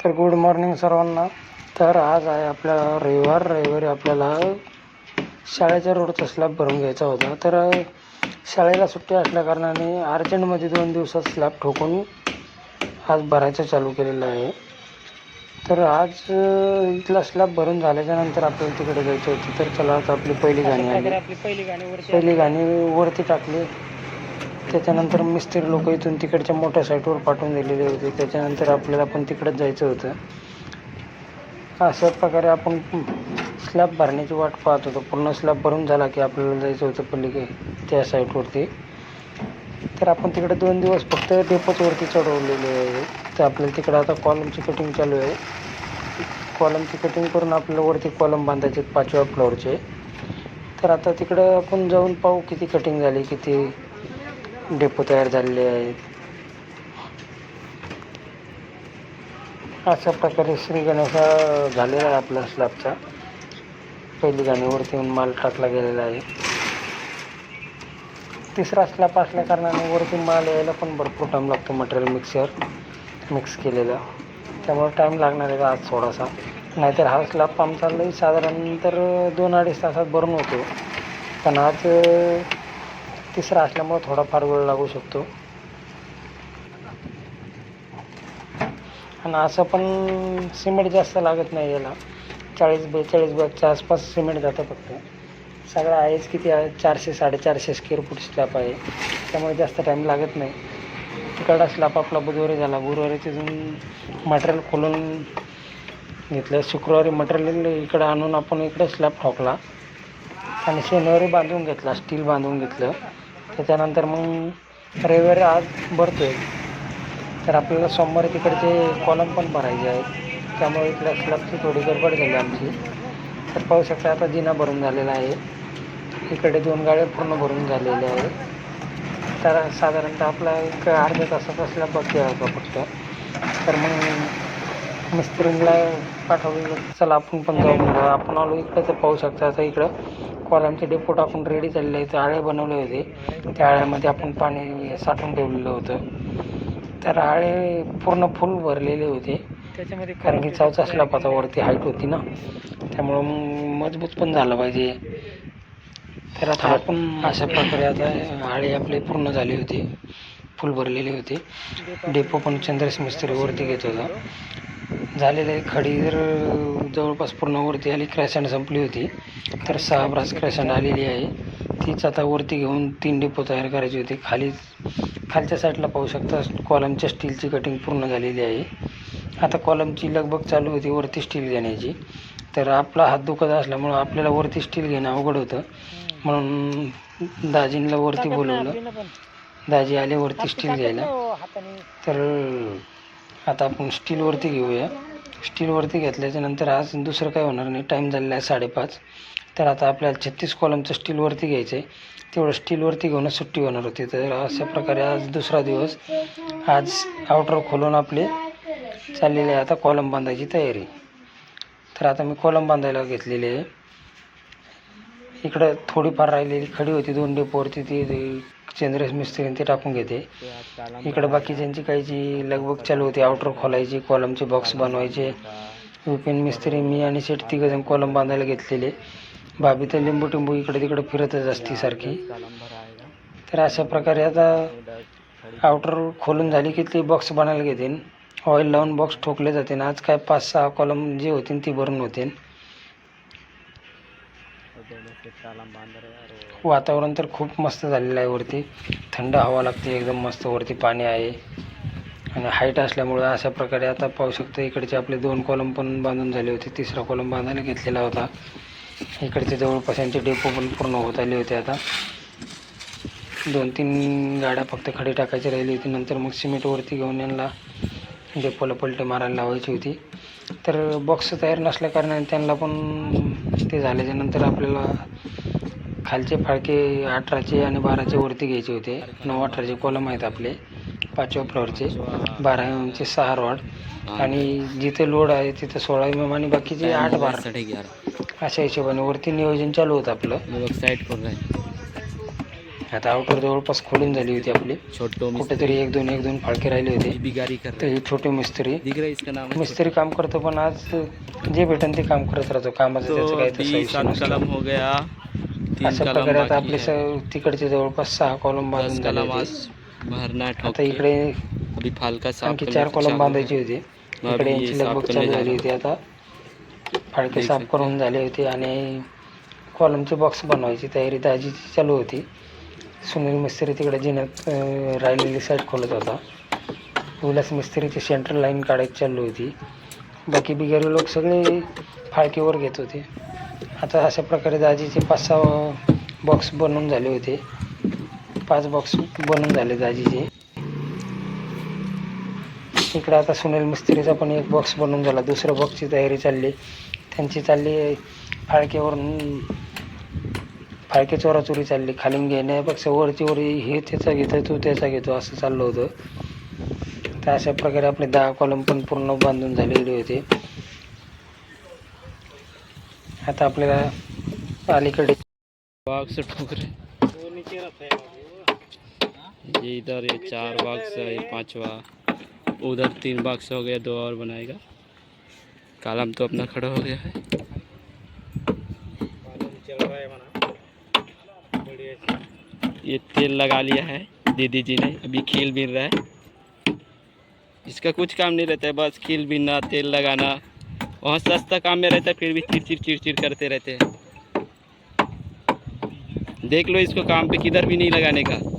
तर good morning सर्वांना. तर आज आहे आपला रविवार. रविवारी आपल्याला शाळेच्या रोडचा स्लॅब भरून घ्यायचा होता. तर शाळेला सुट्टी असल्या कारणाने अर्जंटमध्ये दोन दिवसात स्लॅब ठोकून आज भरायचं चालू केलेलं आहे. तर आज इथला स्लॅब भरून झाल्याच्यानंतर आपल्याला तिकडे जायचं होतं. तर चला आता आपली पहिली गाणी आली पहिली गाणी वरती टाकली. त्याच्यानंतर मिस्त्री लोक इथून तिकडच्या मोठ्या साईटवर पाठवून दिलेले होते. त्याच्यानंतर आपल्याला पण तिकडंच जायचं होतं. अशा प्रकारे आपण स्लॅब भरण्याची वाट पाहत होतो. पूर्ण स्लॅब भरून झाला की आपल्याला जायचं होतं पलीकडे त्या साईटवरती तर आपण तिकडे दोन दिवस फक्त डेपोचवरती चढवलेले आहे. तर आपल्याला तिकडं आता कॉलमची कटिंग चालू आहे. कॉलमची कटिंग करून आपल्याला वरती कॉलम बांधायचे आहेत पाचव्या फ्लोअरचे तर आता तिकडं आपण जाऊन पाहू किती कटिंग झाली किती डेपो तयार झालेले आहेत. अशा प्रकारे श्री गणेशा झालेला आहे आपला स्लॅबचा. पहिली गाणीवरती येऊन माल टाकला गेलेला आहे. तिसरा स्लॅब असल्या कारणाने वरती माल यायला पण भरपूर टाईम लागतो मटेरियल मिक्सर मिक्स केलेला. त्यामुळे टाईम लागणार आहे आज थोडासा. नाहीतर हा स्लॅब आमचा लई साधारण तर दोन अडीच तासात भरून होतो. पण आज तिसरा असल्यामुळं थोडाफार वेळ लागू शकतो. आणि असं पण सिमेंट जास्त लागत नाही याला. चाळीस बेचाळीस बॅगच्या आसपास सिमेंट जातं फक्त. सगळं आहेच किती आहे? चारशे साडेचारशे स्क्वेअर फूट स्लॅप आहे. त्यामुळे जास्त टाईम लागत नाही. तिकडला स्लॅप आपला बुधवारी झाला. गुरुवारी तिथून मटेरियल खोलून घेतलं. शुक्रवारी मटेरियल इकडं आणून आपण इकडे स्लॅब ठोकला. आणि शनिवारी बांधून घेतला. स्टील बांधून घेतलं. त्याच्यानंतर मग रविवारी आज भरतो आहे तर आपल्याला सोमवारी तिकडचे कॉलम पण भरायचे आहेत. त्यामुळे इकडे स्लॅबची थोडी गडबड झाली आमची. तर पाहू शकता आता जिना भरून झालेला आहे. इकडे दोन गाड्या पूर्ण भरून झालेल्या आहेत. तर साधारणतः आपला एक अर्ध्या तासाचा स्लॅब बाकी आहे फक्त. तर मग मिस्त्रीला पाठवलं. चला आपण पण जाऊ म्हणलं. आपण आलो इकडे तर पाहू शकता आता इकडं. कॉलमचे डेपो टाकून रेडी झालेले आहेत आळे बनवले होते. त्या आळ्यामध्ये आपण पाणी साठवून ठेवलेलं होतं. तर आळे पूर्ण फुल भरलेले होते. त्याच्यामध्ये कारण की चौथा स्लॅब आता वरती हाईट होती ना. त्यामुळं मजबूत पण झालं पाहिजे. तर आता आपण अशा प्रकारे आता आळे आपले पूर्ण झाले होते. फुल भरलेले होते. डेपो पण चंद्रेश मिस्त्री वरती घेत होता. झालेलं आहे. खडी जर जवळपास पूर्ण वरती आली क्रॅशंड संपली होती. तर सहा ब्रास क्रॅशंड आलेली आहे. तीच आता वरती घेऊन तीन डेपो तयार करायची होती. खाली खालच्या साईडला पाहू शकता कॉलमच्या स्टीलची कटिंग पूर्ण झालेली आहे. आता कॉलमची लगबग चालू होती वरती स्टील घेण्याची. तर आपला हात दुखत असल्यामुळं आपल्याला वरती स्टील घेणं अवघड होतं. म्हणून दाजींना वरती बोलवलं. दाजी आले वरती स्टील घ्यायला. हाताने. तर आता आपण स्टीलवरती घेऊया. स्टीलवरती घेतल्याच्या नंतर आज दुसरं काय होणार नाही. टाईम झालेला आहे साडेपाच. तर आता आपल्याला छत्तीस कॉलमचं स्टीलवरती घ्यायचं आहे तेवढं स्टीलवरती घेऊनच सुट्टी होणार होती. तर अशा प्रकारे आज दुसरा दिवस. आज आउटर खोलून आपले चाललेले आहे. आता कॉलम बांधायची तयारी. तर आता मी कॉलम बांधायला घेतलेली आहे. इकडं थोडीफार राहिलेली खडी होती. दोन डेपोवरती ती ती चंद्रेश मिस्त्रीने ते टाकून घेते. इकडं बाकीच्यांची काहीची लगबग चालू होती आउटर खोलायची कॉलमचे बॉक्स बनवायचे विपिन मिस्त्री मी आणि शेट तिघजण कॉलम बांधायला घेतलेले. भाभी तर लिंबू टिंबू इकडे तिकडे फिरतच असती सारखी. तर अशा प्रकारे आता आउटर खोलून झाली की ती बॉक्स बनायला घेते. ऑइल लावून बॉक्स ठोकले जाते. आज काय पाच सहा कॉलम जे होतील ती भरून होते. हो, वातावरण तर खूप मस्त झालेलं आहे वरती. थंड हवा लागते एकदम मस्त वरती पाणी आहे. आणि हाईट असल्यामुळं अशा प्रकारे आता पाहू शकतो इकडचे आपले दोन कॉलम पण बांधून झाले होते. तिसरा कॉलम बांधायला घेतलेला होता. इकडचे जवळपास यांचे डेपो पण पूर्ण होत आले होते आता. दोन तीन गाड्या फक्त खडी टाकायची राहिली होती. नंतर मग सिमेंटवरती घेऊन यांना डेपोला पलटे मारायला लावायची होती. तर बॉक्स तयार नसल्या कारणाने त्यांना पण ते झाल्याच्यानंतर आपल्याला खालचे फाळके अठराचे आणि बाराचे वरती घ्यायचे होते. नऊ अठराचे कॉलम आहेत आपले. पाचव्या फ्लोअरचे बारा एम एमचे सहा रॉड आणि जिथे लोड आहे तिथे सोळा एम एम आणि बाकीचे आठ बारा. अशा हिशोबाने वरती नियोजन चालू होतं आपलं. साईड करून आता आउटर जवळपास खोलून झाली होती आपली. छोटो कुठेतरी एक दोन एक दोन फाळके राहिले होते. बिगारी तर हे छोटे मिस्त्री. मिस्त्री काम करतो पण आज जे भेटन ते काम करत राहतो. कामाचं त्याचं काही तसं. कलम हो गया. अशा प्रकारे आता आपले तिकडचे जवळपास सहा कॉलम बांधून झाले आता। इकडे अभी फालका साफ आणखी चार कॉलम बांधायचे। होते. इकडे यांची लगबग चालू झाली होती आता. फाळके साफ करून झाले होते आणि कॉलमचे बॉक्स बनवायची तयारी दाजीची चालू होती. सुनील मिस्त्री तिकडे जिन्यात राहिलेली साईड खोलत होता. विलास मिस्त्रीची सेंट्रल लाईन काढायची चालू होती. बाकी बिगारी लोक सगळे फाळकीवर घेत होते. आता अशा प्रकारे दाजीचे पाच सहा बॉक्स बनवून झाले होते. पाच बॉक्स बनवून झाले दाजीचे. इकडे आता सुनील मिस्त्रीचा पण एक बॉक्स बनवून झाला. दुसऱ्या बॉक्सची तयारी चालली. त्यांची चालली फाळकीवरून फायके चोराचोरी चालली खाली घेण्यापेक्षा वरची वर हे त्याचा घेतो तू त्याचा घेतो असं चाललं होतं. तर अशा प्रकारे आपले दहा कॉलम पण पूर्ण बांधून झालेले होते. आता आपल्याला अलीकडे बॉक्स ठोकरे ये इधर ये चार बॉक्स आहे ये पांचवा. उधर तीन बॉक्स हो गया दो और बनाएगा. कालम तो अपना खड़ा हो गया है. ये तेल लगा लिया है, दीदी जी ने। अभी खील बिन रहा है। इसका कुछ काम नहीं रहता है, बस खील बिनना, तेल लगाना। बहुत सस्ता काम में रहता है, फिर भी चिर चिर चिर चिर करते रहते हैं। देख लो इसको काम पे किधर भी नहीं लगाने का।